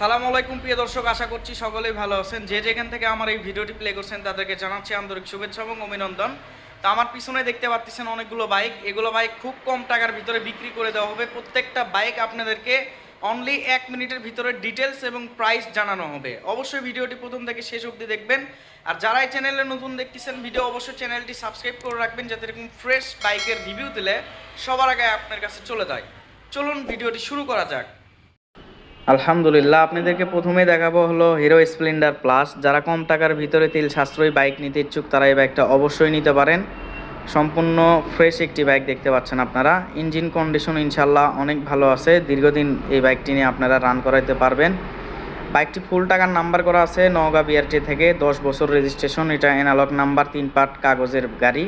সালাম আলাইকুম, প্রিয় দর্শক, আশা করছি সকলেই ভালো আছেন। যে যেখান থেকে আমার এই ভিডিওটি প্লে করছেন, তাদেরকে জানাচ্ছি আন্তরিক শুভেচ্ছা এবং অভিনন্দন। তো আমার পিছনে দেখতে পাচ্ছেন অনেকগুলো বাইক এগুলো বাইক খুব কম টাকার ভিতরে বিক্রি করে দেওয়া হবে। প্রত্যেকটা বাইক আপনাদেরকে অনলি এক মিনিটের ভিতরে ডিটেলস এবং প্রাইস জানানো হবে। অবশ্যই ভিডিওটি প্রথম থেকে শেষ অবধি দেখবেন। আর যারা এই চ্যানেলে নতুন দেখতেছেন ভিডিও অবশ্যই চ্যানেলটি সাবস্ক্রাইব করে রাখবেন, যাতে এরকম ফ্রেশ বাইকের রিভিউ দিলে সবার আগে আপনার কাছে চলে যায়। চলুন ভিডিওটি শুরু করা যাক। আলহামদুলিল্লাহ, আপনাদেরকে প্রথমে দেখাবো হলো হিরো স্প্লেন্ডার প্লাস যারা কম টাকার ভিতরে তেল সাশ্রয়ী বাইক নিতে ইচ্ছুক, তারা এই বাইকটা অবশ্যই নিতে পারেন। সম্পূর্ণ ফ্রেশ একটি বাইক দেখতে পাচ্ছেন আপনারা। ইঞ্জিন কন্ডিশন ইনশাল্লাহ অনেক ভালো আছে। দীর্ঘদিন এই বাইকটি নিয়ে আপনারা রান করাইতে পারবেন। বাইকটি ফুল টাকার নাম্বার করা আছে নওগাঁ বিআরটি থেকে। দশ বছর রেজিস্ট্রেশন এটা এনালগ নাম্বার তিন পার্ট কাগজের গাড়ি।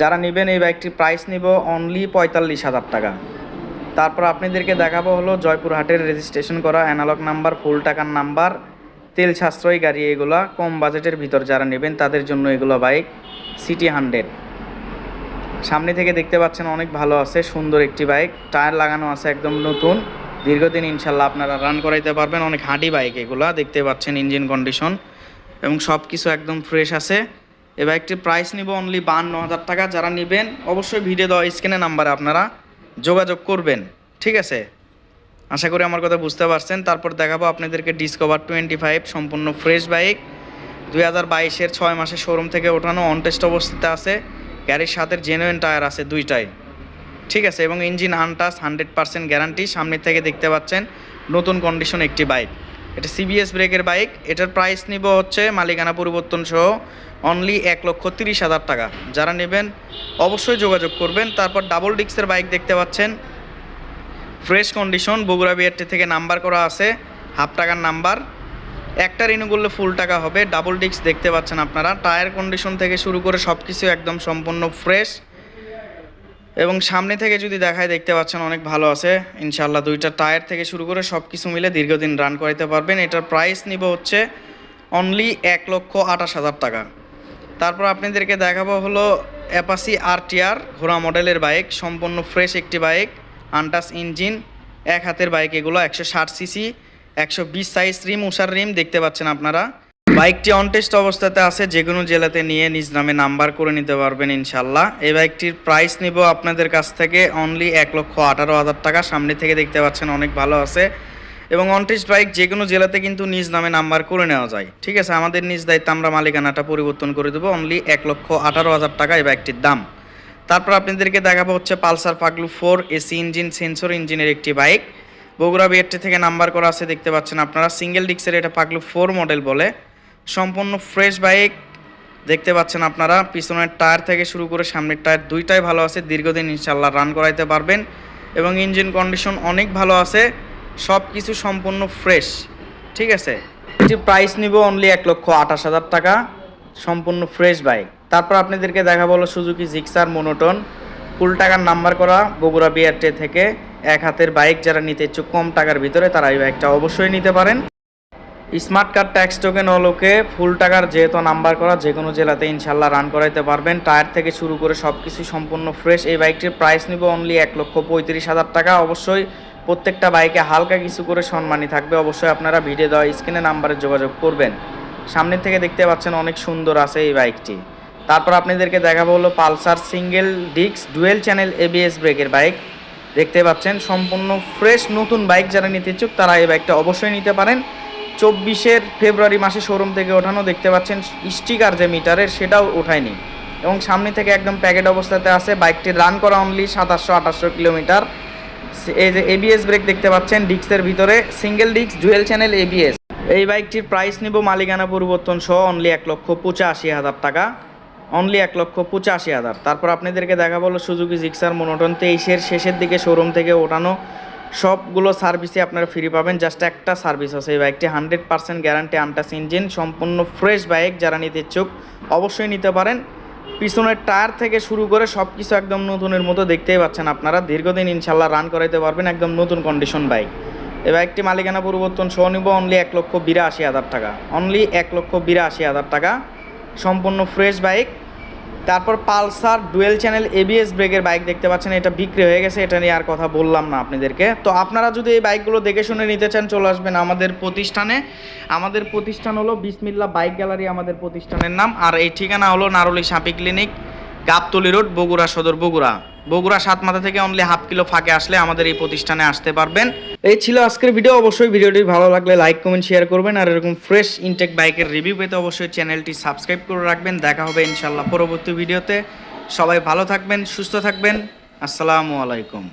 যারা নেবেন এই বাইকটির প্রাইস নিব অনলি পঁয়তাল্লিশ হাজার টাকা। তারপর আপনাদেরকে দেখাবো হলো জয়পুরহাটের রেজিস্ট্রেশন করা অ্যানালগ নাম্বার ফুল টাকার নাম্বার তেল সাশ্রয়ী গাড়ি এগুলা, কম বাজেটের ভিতর যারা নেবেন তাদের জন্য এগুলো বাইক সিটি হান্ড্রেড সামনে থেকে দেখতে পাচ্ছেন অনেক ভালো আছে, সুন্দর একটি বাইক টায়ার লাগানো আছে একদম নতুন। দীর্ঘদিন ইনশাল্লাহ আপনারা রান করাইতে পারবেন, অনেক হাঁটি বাইক এগুলা, দেখতে পাচ্ছেন ইঞ্জিন কন্ডিশন এবং সব কিছু একদম ফ্রেশ আছে। এ বাইকটির প্রাইস নিব অনলি বান্ন হাজার টাকা, যারা নেবেন অবশ্যই ভিডিও দেওয়া স্ক্রিনে নাম্বারে আপনারা যোগাযোগ করবেন। ঠিক আছে? আশা করি আমার কথা বুঝতে পারছেন। তারপর দেখাবো আপনাদেরকে ডিসকভার টোয়েন্টি ফাইভ সম্পূর্ণ ফ্রেশ বাইক দুই হাজার বাইশের ছয় মাসের শোরুম থেকে ওঠানো অন টেস্ট অবস্থাতে আছে। গাড়ির সাথে জেনুইন টায়ার আছে দুইটাই। ঠিক আছে? এবং engine untouched hundred percent guarantee সামনে থেকে দেখতে পাচ্ছেন নতুন কন্ডিশন একটি বাইক এটা সিবিএস ব্রেকের বাইক এটার প্রাইস নিব হচ্ছে মালিকানা পরিবর্তন সহ অনলি এক লক্ষ তিরিশ হাজার টাকা। যারা নেবেন অবশ্যই যোগাযোগ করবেন। তারপর ডাবল ডিক্সের বাইক দেখতে পাচ্ছেন। ফ্রেশ কন্ডিশন বগুড়া বিআরটি থেকে নাম্বার করা আছে হাফ টাকার নাম্বার। একটা রিনিউ করলে ফুল টাকা হবে ডাবল ডিক্স দেখতে পাচ্ছেন আপনারা। টায়ার কন্ডিশন থেকে শুরু করে সব কিছু একদম সম্পূর্ণ ফ্রেশ এবং সামনে থেকে যদি দেখায় দেখতে পাচ্ছেন অনেক ভালো আছে। ইনশাল্লাহ দুইটা টায়ার থেকে শুরু করে সব কিছু মিলে দীর্ঘদিন রান করাইতে পারবেন। এটার প্রাইস নিব হচ্ছে অনলি এক লক্ষ আঠাশ হাজার টাকা। তারপর আপনাদেরকে দেখাবো হলো অ্যাপাসি আর টিআর ঘোড়া মডেলের বাইক সম্পূর্ণ ফ্রেশ একটি বাইক আনটাস ইঞ্জিন, এক হাতের বাইক, এগুলো একশো ষাট সিসি, একশো বিশ সাইজ রিম উষার রিম দেখতে পাচ্ছেন আপনারা। বাইকটি অনটেস্ট অবস্থাতে আছে, যে কোনো জেলাতে নিয়ে নিজ নামে নাম্বার করে নিতে পারবেন ইনশাল্লাহ এই বাইকটির প্রাইস নিব আপনাদের কাছ থেকে অনলি এক লক্ষ আঠারো হাজার টাকা, সামনে থেকে দেখতে পাচ্ছেন অনেক ভালো আছে। এবং অনটেস্ট বাইক যে কোনো জেলাতে কিন্তু নিজ নামে নাম্বার করে নেওয়া যায়। ঠিক আছে, আমাদের নিজ দায়িত্ব আমরা মালিকানাটা পরিবর্তন করে দেবো। অনলি এক লক্ষ আঠারো হাজার টাকা এই বাইকটির দাম। তারপর আপনাদেরকে দেখাবো হচ্ছে পালসার পাগলু ফোর এসি ইঞ্জিন, সেন্সর ইঞ্জিনের একটি বাইক। বগুড়া বিএরটি থেকে নাম্বার করা আছে, দেখতে পাচ্ছেন আপনারা। সিঙ্গেল ডিক্সের এটা পাগলু ফোর মডেল বলে। সম্পূর্ণ ফ্রেশ বাইক, দেখতে পাচ্ছেন আপনারা। পিছনের টায়ার থেকে শুরু করে সামনের টায়ার দুইটাই ভালো আছে। দীর্ঘদিন ইনশাল্লাহ রান করাইতে পারবেন। এবং ইঞ্জিন কন্ডিশন অনেক ভালো আছে। সব কিছু সম্পূর্ণ ফ্রেশ। ঠিক আছে? এটি প্রাইস নিব অনলি এক লক্ষ আঠাশ হাজার টাকা। সম্পূর্ণ ফ্রেশ বাইক। তারপর আপনাদেরকে দেখা বলো সুজুকি জিক্সার মোনোটন ফুল টাকার নাম্বার করা বগুড়া বিআরটে থেকে এক হাতের বাইক যারা নিতে ইচ্ছুক কম টাকার ভিতরে তারা এই বাইকটা অবশ্যই নিতে পারেন। স্মার্ট কার্ড ট্যাক্স টোকেন হলোকে ফুল টাকার যেহেতু নাম্বার করা, যে কোনো জেলাতে ইনশাল্লাহ রান করাইতে পারবেন। টায়ার থেকে শুরু করে সব কিছু সম্পূর্ণ ফ্রেশ এই বাইকটির প্রাইস নিব অনলি এক লক্ষ পঁয়ত্রিশ হাজার টাকা। অবশ্যই প্রত্যেকটা বাইকে হালকা কিছু করে সম্মানী থাকবে। অবশ্যই আপনারা ভিডিও দেওয়া স্ক্রিনে নাম্বারে যোগাযোগ করবেন। সামনের থেকে দেখতে পাচ্ছেন অনেক সুন্দর আছে এই বাইকটি। তারপর আপনাদেরকে দেখাবো হলো পালসার সিঙ্গেল ডিক্স ডুয়েল চ্যানেল এবিএস ব্রেকের বাইক। দেখতে পাচ্ছেন, সম্পূর্ণ ফ্রেশ নতুন বাইক যারা নিতে ইচ্ছুক, তারা এই বাইকটা অবশ্যই নিতে পারেন। চব্বিশের ফেব্রুয়ারি মাসে শোরুম থেকে ওঠানো দেখতে পাচ্ছেন, স্টিকার যে মিটারের, সেটাও ওঠায়নি। এবং সামনে থেকে একদম প্যাকেট অবস্থাতে আছে, বাইকটি রান করা অনলি সাতাশশো, আঠাশশো কিলোমিটার। এই যে এবিএস ব্রেক দেখতে পাচ্ছেন ডিক্সের ভিতরে সিঙ্গেল ডিক্স ডুয়েল চ্যানেল এবিএস এই বাইকটির প্রাইস নিব মালিকানা পরিবর্তন সহ অনলি এক লক্ষ পঁচাশি হাজার টাকা। অনলি এক লক্ষ পঁচাশি হাজার। তারপর আপনাদেরকে দেখা বলো সুজুকি জিক্সার মোনোটন তেইশের শেষের দিকে শোরুম থেকে ওঠানো সবগুলো সার্ভিসে আপনারা ফ্রি পাবেন। জাস্ট একটা সার্ভিস আছে এই বাইকটি hundred percent guarantee untouched engine সম্পূর্ণ ফ্রেশ বাইক যারা নিতে ইচ্ছুক অবশ্যই নিতে পারেন। পিছনের টায়ার থেকে শুরু করে সব কিছু একদম নতুনের মতো দেখতেই পাচ্ছেন আপনারা। দীর্ঘদিন ইনশাল্লাহ রান করাইতে পারবেন একদম নতুন কন্ডিশন বাইক এই বাইকটি মালিকানা পরিবর্তন সহ নিব অনলি এক লক্ষ বিরাশি হাজার টাকা। অনলি এক লক্ষ বিরাশি হাজার টাকা। সম্পূর্ণ ফ্রেশ বাইক। তারপর পালসার ডুয়েল চ্যানেল এবিএস ব্রেকের বাইক দেখতে পাচ্ছেন, এটা বিক্রি হয়ে গেছে, এটা নিয়ে আর কথা বললাম না আপনাদেরকে। তো আপনারা যদি এই বাইকগুলো দেখে শুনে নিতে চান, চলে আসবেন আমাদের প্রতিষ্ঠানে। আমাদের প্রতিষ্ঠান হলো বিসমিল্লা বাইক গ্যালারি, আমাদের প্রতিষ্ঠানের নাম। আর এই ঠিকানা হলো নারুলি সাপি ক্লিনিক, গাবতলি রোড, বগুড়া সদর, বগুড়া। বগুড়া সাত মাথা থেকে অনলি হাফ কিলো ফাঁকে আসলে আমাদের এই প্রতিষ্ঠানে আসতে পারবেন। এই ছিল আজকের ভিডিও অবশ্যই ভিডিওটি ভালো লাগলে লাইক কমেন্ট শেয়ার করবেন। আর এরকম ফ্রেশ ইনটেক বাইকের রিভিউ পেতে অবশ্যই চ্যানেলটি সাবস্ক্রাইব করে রাখবেন। দেখা হবে ইনশাল্লাহ পরবর্তী ভিডিওতে সবাই ভালো থাকবেন, সুস্থ থাকবেন। আসসালামু আলাইকুম।